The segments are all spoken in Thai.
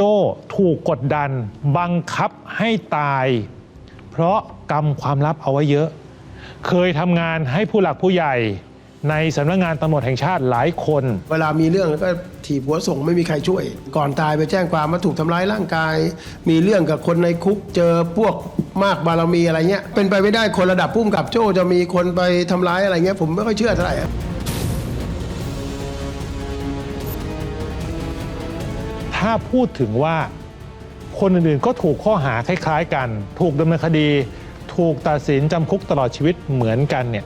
โจ้ถูกกดดันบังคับให้ตาย เพราะกรรมความลับเอาไว้เยอะ เคยทำงานให้ผู้หลักผู้ใหญ่ ในสำนักงานตำรวจแห่งชาติหลายคน เวลามีเรื่องก็ถีบหัวส่งไม่มีใครช่วย ก่อนตายไปแจ้งความว่าถูกทำร้ายร่างกาย มีเรื่องกับคนในคุกเจอพวกมากบารมีอะไรเงี้ย เป็นไปไม่ได้คนระดับพุ่มกับโจ้จะมีคนไปทำร้ายอะไรเงี้ยผมไม่ค่อยเชื่อเท่าไหร่ ถ้าพูดถึงว่าคนอื่นๆก็ถูกข้อหาคล้าย ๆ กัน ถูกดำเนินคดี ถูกตัดสินจำคุกตลอดชีวิตเหมือนกันเนี่ย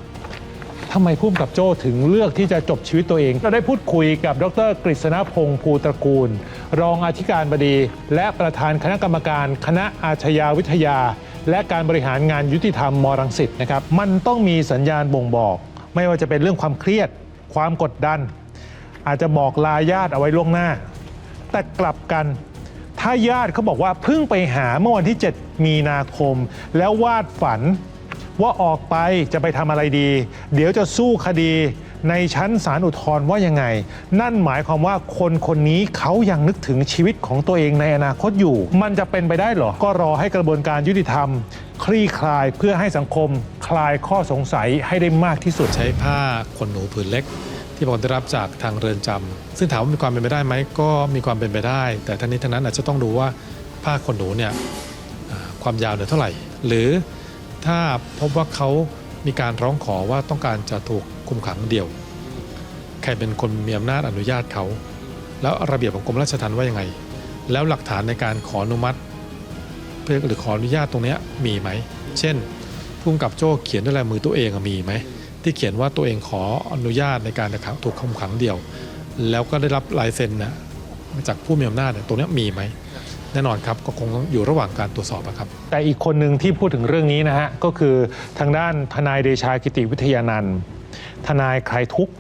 ทำไมพุ่มกับโจ้ถึงเลือกที่จะจบชีวิตตัวเอง เราได้พูดคุยกับดรกฤษณพงศ์ภูตระกูล รองอธิการบดี และประธานคณะกรรมการ คณะอาชญาวิทยา และการบริหารงานยุติธรรมมรังสิตนะครับ มันต้องมีสัญญาณบ่งบอก ไม่ว่าจะเป็นเรื่องความเครียด ความกดดัน อาจจะบอกลาญาติเอาไว้ล่วงหน้า แต่กลับกัน ถ้าญาติเขาบอกว่าเพิ่งไปหาเมื่อวันที่ 7 มีนาคม แล้ววาดฝันว่าออกไปจะไปทำอะไรดี เดี๋ยวจะสู้คดีในชั้นศาลอุทธรณ์ว่ายังไง นั่นหมายความว่าคนคนนี้เขายังนึกถึงชีวิตของตัวเองในอนาคตอยู่ มันจะเป็นไปได้หรอ ก็รอให้กระบวนการยุติธรรม คลี่คลายเพื่อให้สังคม คลายข้อสงสัยให้ได้มากที่สุดใช้ผ้าขนหนูผืนเล็ก ที่บอกได้รับจากทางเรือนจำซึ่งถามว่ามีความเป็นไปได้ไหมก็มีความเป็นไปได้ แต่ทั้งนี้ทั้งนั้นอาจจะต้องดูว่าผ้าขนหนูเนี่ยความยาวเหลือเท่าไหร่ หรือถ้าพบว่าเขามีการร้องขอว่าต้องการจะถูกคุมขังเดี่ยว ใครเป็นคนมีอำนาจอนุญาตเขา แล้วระเบียบของกรมราชทัณฑ์ว่ายังไง แล้วหลักฐานในการขออนุมัติเพื่อหรือขออนุญาตตรงนี้มีไหม เช่นพุ่มกับโจ้เขียนด้วยลายมือตัวเองมีไหม ที่เขียนว่าตัวเองขออนุญาตในการถูกคุมขังเดี่ยว แล้วก็ได้รับลายเซ็นนะจากผู้มีอำนาจตรงนี้มีไหมแน่นอนครับก็คงอยู่ระหว่างการตรวจสอบครับ แต่อีกคนหนึ่งที่พูดถึงเรื่องนี้นะฮะก็คือทางด้านทนายเดชากิติวิทยานันท์ทนายคลายทุก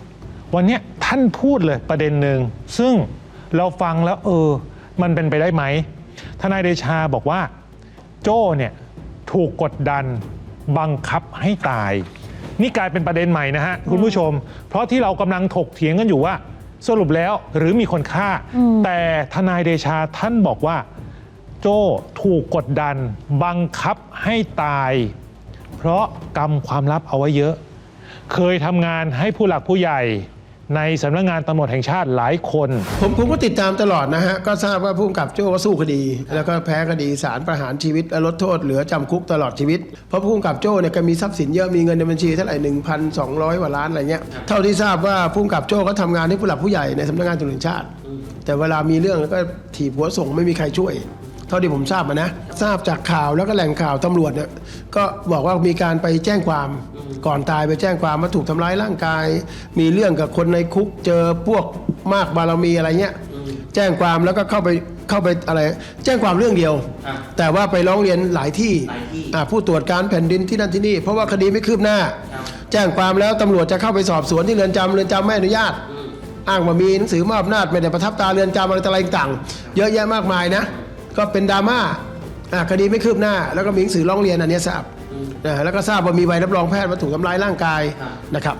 วันนี้ท่านพูดเลยประเด็นหนึ่งซึ่งเราฟังแล้วเออ มันเป็นไปได้ไหมทนายเดชาบอกว่าโจ้เนี่ยถูกกดดันบังคับให้ตาย นี่กลายเป็นประเด็นใหม่นะฮะคุณผู้ชม เพราะที่เรากำลังถกเถียงกันอยู่ว่า สรุปแล้วหรือมีคนฆ่า แต่ทนายเดชาท่านบอกว่า โจ้ถูกกดดัน บังคับให้ตาย เพราะกรรมความลับเอาไว้เยอะ เคยทำงานให้ผู้หลักผู้ใหญ่ ในสำนักงานตำรวจแห่งชาติหลายคน ผมผมก็ติดตามตลอดนะฮะ ก็ทราบว่าพุ่มกับโจ้ก็สู้คดี แล้วก็แพ้คดีศาลประหารชีวิตและลดโทษเหลือจำคุกตลอดชีวิต เพราะพุ่มกับโจ้เนี่ยก็มีทรัพย์สินเยอะมีเงินในบัญชีเท่าไหร่1,200กว่าล้านอะไรเงี้ยเท่าที่ทราบว่าพุ่มกับโจ้เขาทำงานให้ผู้หลักผู้ใหญ่ในสำนักงานตำรวจแห่งชาติ แต่เวลามีเรื่องก็ถีบหัวส่งไม่มีใครช่วย เท่าที่ผมทราบมานะ ทราบจากข่าวแล้วก็แหล่งข่าวตำรวจเนี่ยก็บอกว่ามีการไปแจ้งความก่อนตายไปแจ้งความว่าถูกทำร้ายร่างกาย มีเรื่องกับคนในคุกเจอพวกมากบารมีอะไรเงี้ยแจ้งความแล้วก็เข้าไปเข้าไปอะไรแจ้งความเรื่องเดียว แต่ว่าไปร้องเรียนหลายที่อ่าผู้ตรวจการแผ่นดินที่นั่นที่นี่ เพราะว่าคดีไม่คืบหน้า แจ้งความแล้วตำรวจจะเข้าไปสอบสวนที่เรือนจำเรือนจำไม่อนุญาต อ้างว่ามีหนังสือมอบอำนาจไม่ได้ประทับตราเรือนจำอะไรต่ออะไรต่างๆเยอะแยะมากมายนะ ก็เป็นดราม่าคดีไม่คืบหน้า แล้วก็มีหนังสือร้องเรียนอันนี้ทราบนะแล้วก็ทราบว่ามีใบรับรองแพทย์ว่าถูกทำร้ายร่างกายนะครับ